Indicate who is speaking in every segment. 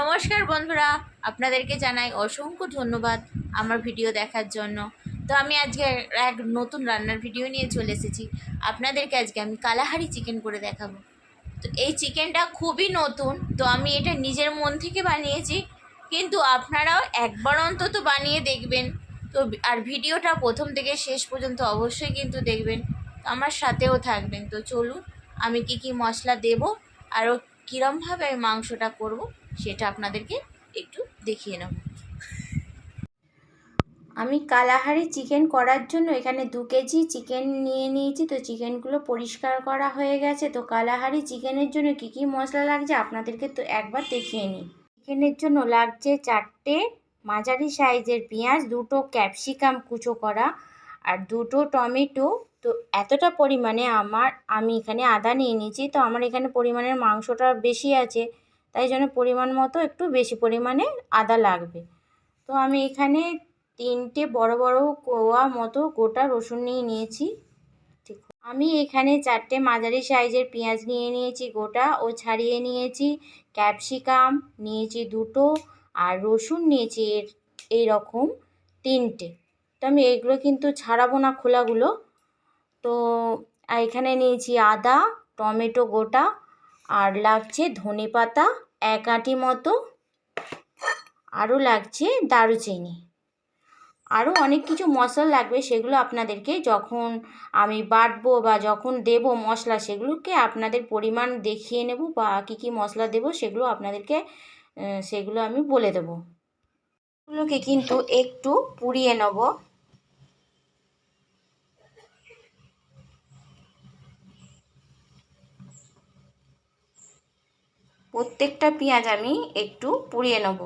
Speaker 1: নমস্কার বন্ধুরা, আপনাদেরকে জানাই অসংখ্য ধন্যবাদ আমার ভিডিও দেখার জন্য। তো আমি আজকে এক নতুন রান্নার ভিডিও নিয়ে চলে এসেছি। আপনাদেরকে আজকে আমি কালাহারি চিকেন করে দেখাবো। তো এই চিকেনটা খুবই নতুন, তো আমি এটা নিজের মন থেকে বানিয়েছি, কিন্তু আপনারাও একবার অন্তত বানিয়ে দেখবেন। তো আর ভিডিওটা প্রথম থেকে শেষ পর্যন্ত অবশ্যই কিন্তু দেখবেন আমার সাথেও থাকবেন। তো চলুন, আমি কি কি মশলা দেব, আরও কীরমভাবে আমি মাংসটা করব সেটা আপনাদেরকে একটু দেখিয়ে নেব। আমি কালাহারি চিকেন করার জন্য এখানে দু কেজি চিকেন নিয়ে নিয়েছি, তো চিকেনগুলো পরিষ্কার করা হয়ে গেছে। তো কালাহারি চিকেনের জন্য কি কি মশলা লাগছে আপনাদেরকে তো একবার দেখিয়ে নিই। চিকেনের জন্য লাগছে চারটে মাঝারি সাইজের পেঁয়াজ, দুটো ক্যাপসিকাম কুচো করা আর দুটো টমেটো। তো এতটা পরিমাণে আমার, আমি এখানে আদা নিয়ে নিয়েছি, তো আমার এখানে পরিমাণের মাংসটা বেশি আছে। তাই জন্য পরিমাণ মতো একটু বেশি পরিমাণে আদা লাগবে। তো আমি এখানে তিনটে বড় বড় কোয়া মতো গোটা রসুন নিয়ে নিয়েছি। ঠিক। আমি এখানে চারটে মাঝারি সাইজের পেঁয়াজ নিয়ে নিয়েছি গোটা ও ছাড়িয়ে নিয়েছি ক্যাপসিকাম, নিয়েছি দুটো আর রসুন নিয়েছি এর, এইরকম তিনটে। তো আমি এগুলো কিন্তু ছাড়াবো না খোলাগুলো। তো এখানে নিয়েছি আদা, টমেটো গোটা আর লাগছে ধনে পাতা এক আঁটি মতো আরও লাগছে দারুচিনি। আরও অনেক কিছু মশলা লাগবে সেগুলো আপনাদেরকে যখন আমি বাটবো বা যখন দেব মশলা সেগুলোকে আপনাদের পরিমাণ দেখিয়ে নেব বা কী কী মশলা দেব সেগুলো আপনাদেরকে সেগুলো আমি বলে দেবো। এগুলোকে কিন্তু একটু পুড়িয়ে নেব। প্রত্যেকটা পেঁয়াজ আমি একটু পুড়িয়ে নেব।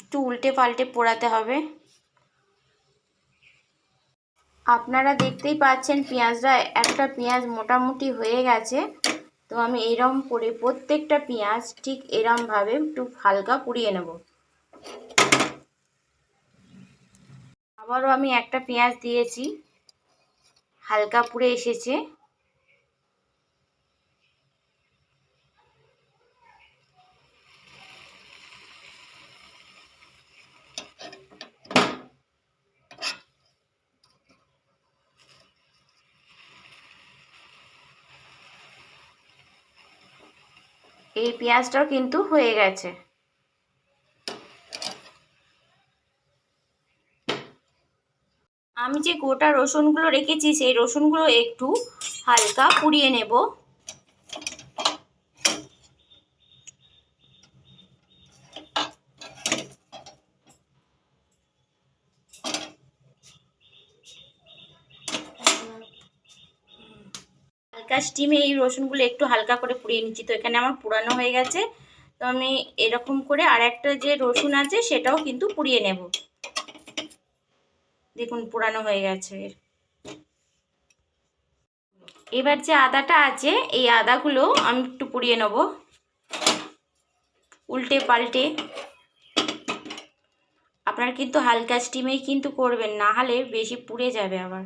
Speaker 1: একটু উল্টে পাল্টে পোড়াতে হবে। আপনারা দেখতেই পাচ্ছেন পেঁয়াজটা, একটা পেঁয়াজ মোটামুটি হয়ে গেছে। তো আমি এরম করে প্রত্যেকটা পেঁয়াজ ঠিক এরমভাবে একটু হালকা পুড়িয়ে নেব। আবারও আমি একটা পেঁয়াজ দিয়েছি। হালকা পুড়ে এসেছে। এই পেঁয়াজটাও কিন্তু হয়ে গেছে। আমি যে গোটা রসুনগুলো রেখেছি, সেই রসুনগুলো একটু হালকা পুড়িয়ে নেব। হালকা স্টিমে এই রসুনগুলো একটু হালকা করে পুড়িয়ে নিচ্ছি। তো এখানে আমার পুরানো হয়ে গেছে। তো আমি এরকম করে আর একটা যে রসুন আছে, সেটাও কিন্তু পুড়িয়ে নেব। দেখুন পুরানো হয়ে গেছে এবার যে আদাটা আছে, এই আদাগুলো আমি একটু পুড়িয়ে নেব। উল্টে পাল্টে। আপনার কিন্তু হালকা স্টিমেই কিন্তু করবেন, না হলে বেশি পুড়ে যাবে আবার।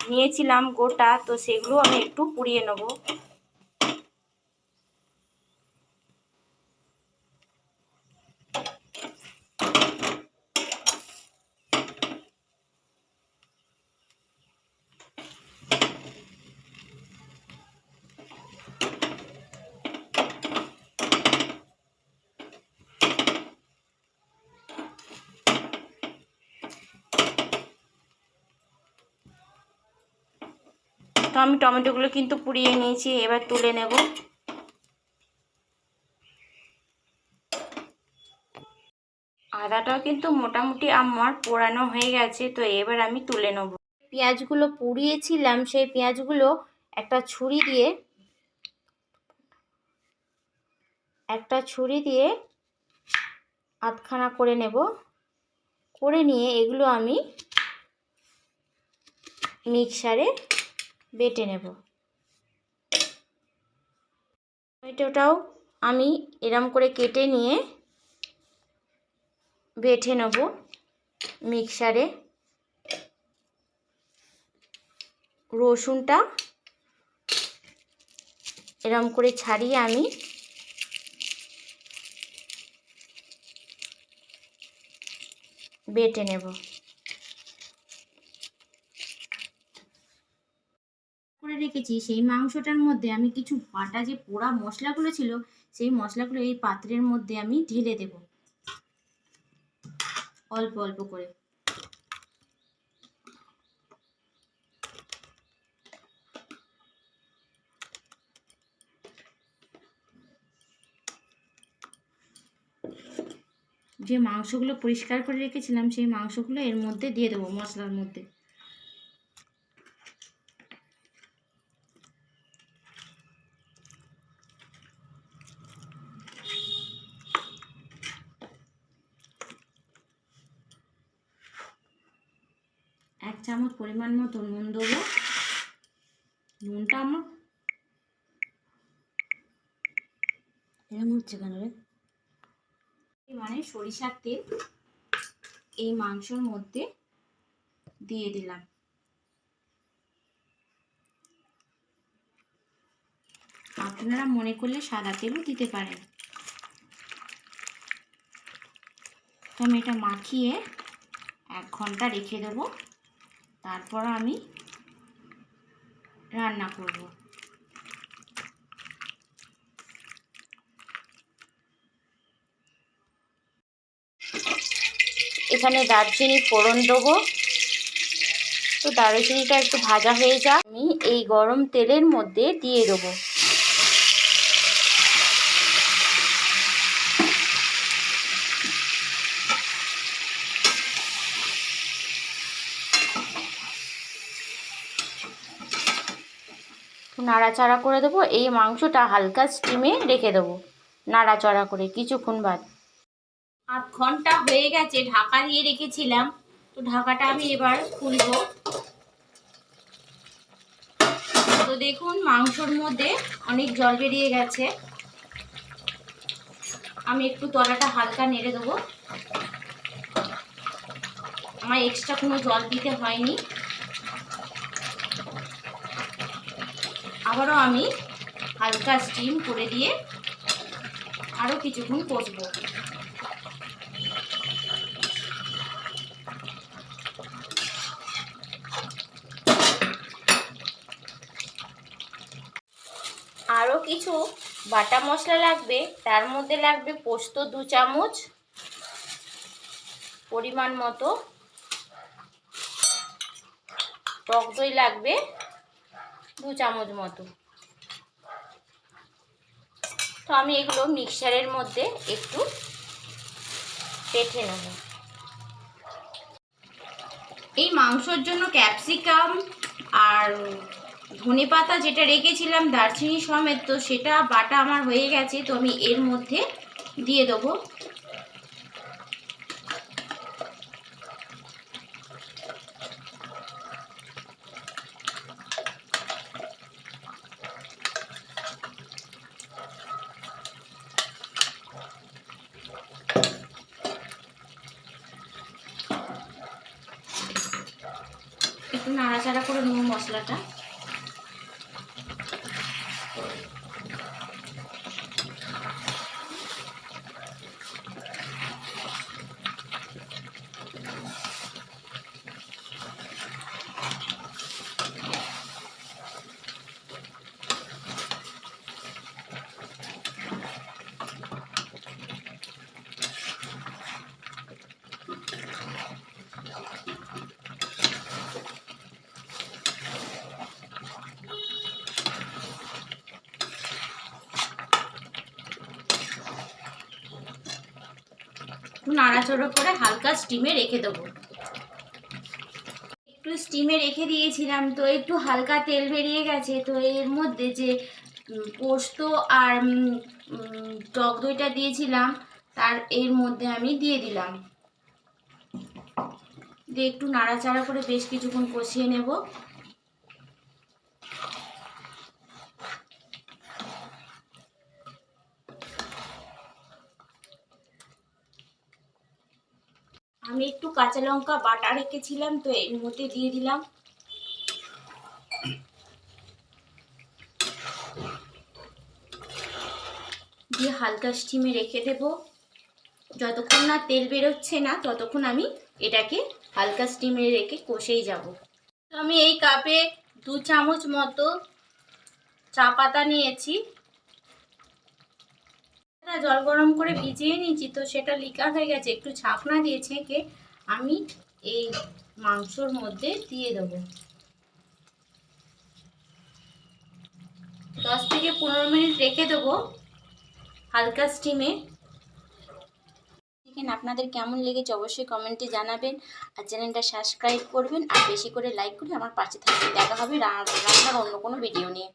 Speaker 1: নিয়েছিলাম গোটা, তো সেগুলো আমি একটু পুড়িয়ে নেব। তো আমি টমেটোগুলো কিন্তু পুড়িয়ে নিয়েছি, এবার তুলে নেব। আদাটাও কিন্তু মোটামুটি আমার পোড়ানো হয়ে গেছে, তো এবার আমি তুলে নেব। পেঁয়াজগুলো পুড়িয়েছিলাম, সেই পেঁয়াজগুলো একটা ছুরি দিয়ে, একটা ছুরি দিয়ে আধখানা করে নেব। করে নিয়ে এগুলো আমি মিক্সারে বেটে নেব। টমেটোটাও আমি এরম করে কেটে নিয়ে বেটে নেব মিক্সারে। রসুনটা এরম করে ছাড়িয়ে আমি বেটে নেব করে রেখেছি, সেই মাংসটার মধ্যে আমি কিছু বাটা যে পোড়া মশলাগুলো ছিল, সেই মশলাগুলো এই পাত্রের মধ্যে আমি ঢেলে দেব। অল্প অল্প করে। যে মাংসগুলো পরিষ্কার করে রেখেছিলাম, সেই মাংসগুলো এর মধ্যে দিয়ে দেবো, মশলার মধ্যে। চামচ পরিমাণ মতো নুন দেবো। নুনটা আমার এরকম হচ্ছে কেন রে? মানে সরিষার তেল এই মাংসর মধ্যে দিয়ে দিলাম। আপনারা মনে করলে সাদা তেলও দিতে পারেন। আমি এটা মাখিয়ে এক ঘণ্টা রেখে দেবো। তারপর আমি রান্না করব। এখানে দারচিনি ফোড়ন দেবো। তো দারচিনিটা একটু ভাজা হয়ে যাক। আমি এই গরম তেলের মধ্যে দিয়ে দেবো। নাড়াচাড়া করে দেবো। এই মাংসটা হালকা স্টিমে রেখে দেবো। নাড়াচাড়া করে কিছুক্ষণ বাদ। আধ ঘণ্টা হয়ে গেছে, ঢাকা দিয়ে রেখেছিলাম। তো ঢাকাটা আমি এবার খুলবো। তো দেখুন, মাংসর মধ্যে অনেক জল বেরিয়ে গেছে। আমি একটু তলাটা হালকা নেড়ে দেবো। আমার এক্সট্রা কোনো জল দিতে হয়নি। আবারও আমি হালকা স্টিম করে দিয়ে আরও কিছুক্ষণ কষবো। আরও কিছু বাটা মশলা লাগবে, তার মধ্যে লাগবে পোস্ত দু চামচ পরিমাণ মতো। টক দই লাগবে দু চামচ মতো। তো আমি এগুলো মিক্সারের মধ্যে একটু পেঠে নেব। এই মাংসর জন্য ক্যাপসিকাম আর ধনে পাতা যেটা রেখেছিলাম, দারচিনি সমেত, তো সেটা বাটা আমার হয়ে গেছে, তো আমি এর মধ্যে দিয়ে দেবো একটু নাড়াচাড়া করে নেব মশলাটা একটু নাড়াচাড়া করে হালকা স্টিমে রেখে দেবো। একটু স্টিমে রেখে দিয়েছিলাম, তো একটু হালকা তেল বেরিয়ে গেছে, তো এর মধ্যে যে পোস্ত আর টক দইটা দিয়েছিলাম, তার এর মধ্যে আমি দিয়ে দিলাম। দিয়ে একটু নাড়াচাড়া করে বেশ কিছুক্ষণ কষিয়ে নেব। আমি একটু কাঁচা লঙ্কা বাটা রেখেছিলাম, তো এর মধ্যে দিয়ে দিলাম। দিয়ে হালকা স্টিমে রেখে দেব। যতক্ষণ না তেল বেরোচ্ছে না, ততক্ষণ আমি এটাকে হালকা স্টিমে রেখে কষেই যাব। তো আমি এই কাপে দু চামচ মতো চা পাতা নিয়েছি। জল গরম করে ভিজিয়ে নিয়েছি, তো সেটা লিকা হয়ে গেছে। একটু ছাকনা দিয়ে ছেঁকে আমি এই মাংসর মধ্যে দিয়ে দেবো। দশ থেকে পনেরো মিনিট রেখে দেবো হালকা স্টিমে চিকেন আপনাদের কেমন লেগেছে, অবশ্যই কমেন্টে জানাবেন। আর চ্যানেলটা সাবস্ক্রাইব করবেন, আর বেশি করে লাইক করে আমার পাশে থাকবেন। দেখা হবে রান্নার অন্য কোনো ভিডিও নিয়ে।